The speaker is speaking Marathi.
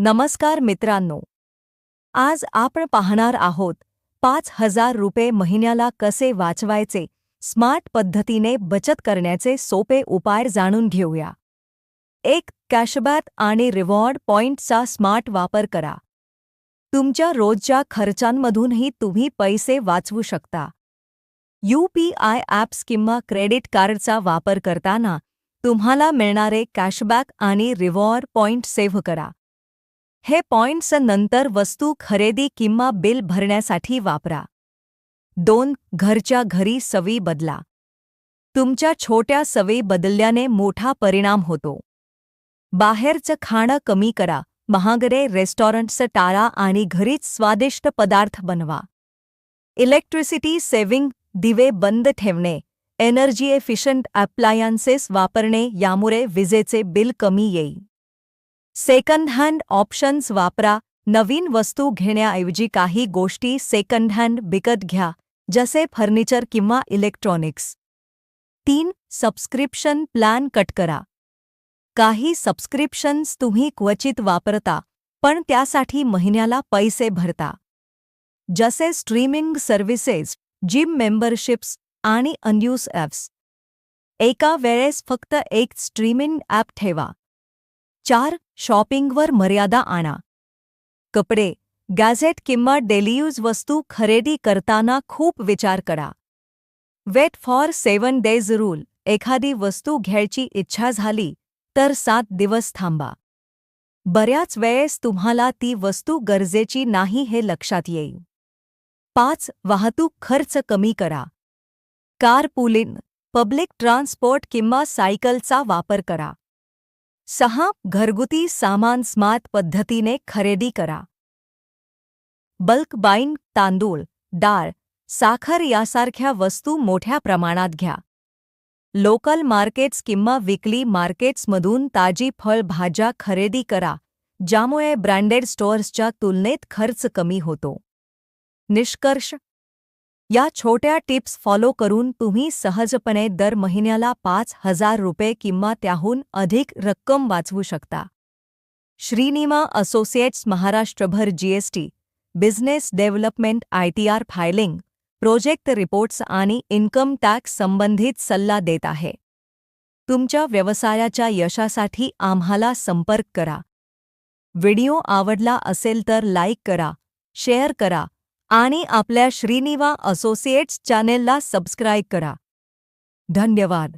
नमस्कार मित्रांनो. आज आपण पाहणार आहोत पाच हजार रुपये महिन्याला कसे वाचवायचे स्मार्ट पद्धतीने बचत करण्याचे सोपे उपाय जाणून घेऊया. एक कॅशबॅक आणि रिवॉर्ड पॉइंटचा स्मार्ट वापर करा. तुमच्या रोजच्या खर्चांमधूनही तुम्ही पैसे वाचवू शकता. यू पी आय ॲप्स किंवा क्रेडिट कार्डचा वापर करताना तुम्हाला मिळणारे कॅशबॅक आणि रिवॉर्ड पॉइंट सेव्ह करा. हे पॉइंट्स नंतर वस्तू खरेदी किंवा बिल भरण्यासाठी वापरा. दोन घरच्या घरी सवी बदला. तुमच्या छोट्या सवयी बदलल्याने मोठा परिणाम होतो. बाहेरचं खाणं कमी करा महागडे रेस्टॉरंट्स टाळा आणि घरीच स्वादिष्ट पदार्थ बनवा. इलेक्ट्रिसिटी सेव्हिंग दिवे बंद ठेवणे एनर्जी एफिशंट अप्लायन्सेस वापरणे यामुळे विजेचे बिल कमी येईल. सेकंड हँड ऑप्शन्स वापरा. नवीन वस्तू घेण्याऐवजी काही गोष्टी सेकंड हँड विकत घ्या जसे फर्निचर किंवा इलेक्ट्रॉनिक्स तीन सबस्क्रिप्शन प्लॅन कट करा. काही सबस्क्रिप्शन्स तुम्ही क्वचित वापरता पण त्यासाठी महिन्याला पैसे भरता. जसे स्ट्रीमिंग सर्व्हिसेस जिम मेंबरशिप्स आणि अनयूज ॲप्स एका वेळेस फक्त एक स्ट्रीमिंग ॲप ठेवा. चार शॉपिंगवर मर्यादा आणा. कपडे गॅझेट किंवा डेलीयूज वस्तू खरेदी करताना खूप विचार करा. Wait for seven days rule एखादी वस्तू घ्यायची इच्छा झाली तर सात दिवस थांबा. बऱ्याच वेळेस तुम्हाला ती वस्तू गरजेची नाही हे लक्षात येईल. पाच वाहतूक खर्च कमी करा. कार पुलिन पब्लिक ट्रान्सपोर्ट किंवा सायकलचा वापर करा. सहा घरगुती सामान स्मार्ट पद्धतीने खरेदी करा. बल्क बाईन तांदूळ डाळ साखर यासारख्या वस्तू मोठ्या प्रमाणात घ्या. लोकल मार्केट्स किंवा विकली मार्केट्समधून ताजी फळभाज्या खरेदी करा ज्यामुळे ब्रँडेड स्टोअर्सच्या तुलनेत खर्च कमी होतो. निष्कर्ष या छोट्या टिप्स फॉलो करून तुम्ही सहजपणे दर महिन्याला पाच हजार रुपये किंवा त्याहून अधिक रक्कम वाचवू शकता. श्रीनिमा असोसिएट्स महाराष्ट्रभर GST business development ITR filing project reports आणि इन्कम टॅक्स संबंधित सल्ला देत आहे. तुमच्या व्यवसायाच्या यशासाठी आम्हाला संपर्क करा. व्हिडिओ आवडला असेल तर लाईक करा शेअर करा आणि आपल्या श्रीनिवा असोसिएट्स चॅनेलला सबस्क्राईब करा. धन्यवाद.